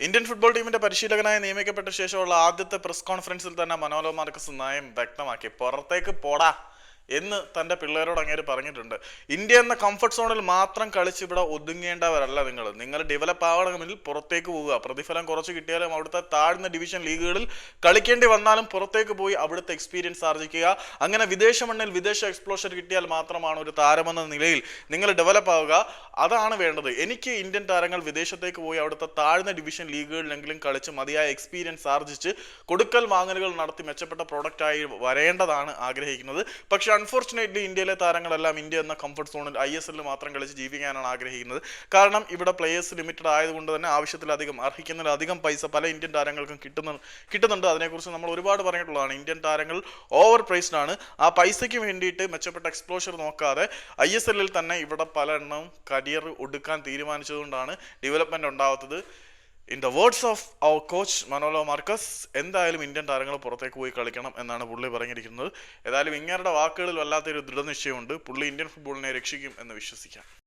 Indian football ടീമിന്റെ പരിശീലകനായി നിയമിക്കപ്പെട്ട ശേഷമുള്ള ആദ്യത്തെ പ്രസ് കോൺഫറൻസിൽ തന്നെ മനോലോ മാർക്കസ് നയം വ്യക്തമാക്കി. പുറത്തേക്ക് പോടാ. എന്ന് തന്റെ പിള്ളേരോട് അങ്ങേര് പറഞ്ഞിട്ടുണ്ട്. ഇന്ത്യ എന്ന കംഫർട്ട് സോണിൽ മാത്രം കളിച്ച് ഇവിടെ ഒതുങ്ങേണ്ടവരല്ല നിങ്ങൾ. നിങ്ങൾ ഡെവലപ്പ് ആവണമെങ്കിൽ പുറത്തേക്ക് പോവുക. പ്രതിഫലം കുറച്ച് കിട്ടിയാലും അവിടുത്തെ താഴ്ന്ന ഡിവിഷൻ ലീഗുകളിൽ കളിക്കേണ്ടി വന്നാലും പുറത്തേക്ക് പോയി അവിടുത്തെ എക്സ്പീരിയൻസ് ആർജിക്കുക. അങ്ങനെ വിദേശ മണ്ണിൽ വിദേശ എക്സ്പ്ലോഷർ കിട്ടിയാൽ മാത്രമാണ് ഒരു താരമെന്ന നിലയിൽ നിങ്ങൾ ഡെവലപ്പ് ആവുക. അതാണ് വേണ്ടത്. എനിക്ക് ഇന്ത്യൻ താരങ്ങൾ വിദേശത്തേക്ക് പോയി അവിടുത്തെ താഴ്ന്ന ഡിവിഷൻ ലീഗുകളിലെങ്കിലും കളിച്ച് മതിയായ എക്സ്പീരിയൻസ് ആർജിച്ച് കൊടുക്കൽ വാങ്ങലുകൾ നടത്തി മെച്ചപ്പെട്ട പ്രോഡക്റ്റായി വരേണ്ടതാണ് ആഗ്രഹിക്കുന്നത്. പക്ഷെ അൺഫോർച്ചുനേറ്റ്ലി ഇന്ത്യയിലെ താരങ്ങളെല്ലാം ഇന്ത്യ എന്ന കംഫർട്ട് സോണിൽ ഐ എസ് എല്ലിൽ മാത്രം കളിച്ച് ജീവിക്കാനാണ് ആഗ്രഹിക്കുന്നത്. കാരണം ഇവിടെ പ്ലേയേഴ്സ് ലിമിറ്റഡ് ആയതുകൊണ്ട് തന്നെ ആവശ്യത്തിലധികം അർഹിക്കുന്നതിലധികം പൈസ പല ഇന്ത്യൻ താരങ്ങൾക്കും കിട്ടുന്ന കിട്ടുന്നുണ്ട്. അതിനെക്കുറിച്ച് നമ്മൾ ഒരുപാട് പറഞ്ഞിട്ടുള്ളതാണ്. ഇന്ത്യൻ താരങ്ങൾ ഓവർ പ്രൈസ്ഡ് ആണ്. ആ പൈസയ്ക്ക് വേണ്ടിയിട്ട് മെച്ചപ്പെട്ട എക്സ്പ്ലോഷർ നോക്കാതെ ഐ എസ് എല്ലിൽ തന്നെ ഇവിടെ പല എണ്ണവും കരിയർ ഒടുക്കാൻ തീരുമാനിച്ചതുകൊണ്ടാണ് development ഉണ്ടാവാത്തത്. In the words of our coach Manolo Marquez എന്തായാലും ഇന്ത്യൻ താരങ്ങൾ പുറത്തേക്ക് പോയി കളിക്കണം എന്നാണ് പുള്ളി പറഞ്ഞിരിക്കുന്നത്. ഏതായാലും ഇങ്ങേരുടെ വാക്കുകളിൽ വല്ലാത്തൊരു ദൃഢനിശ്ചയമുണ്ട്. പുള്ളി ഇന്ത്യൻ ഫുട്ബോളിനെ രക്ഷിക്കും എന്ന് വിശ്വസിക്കാം.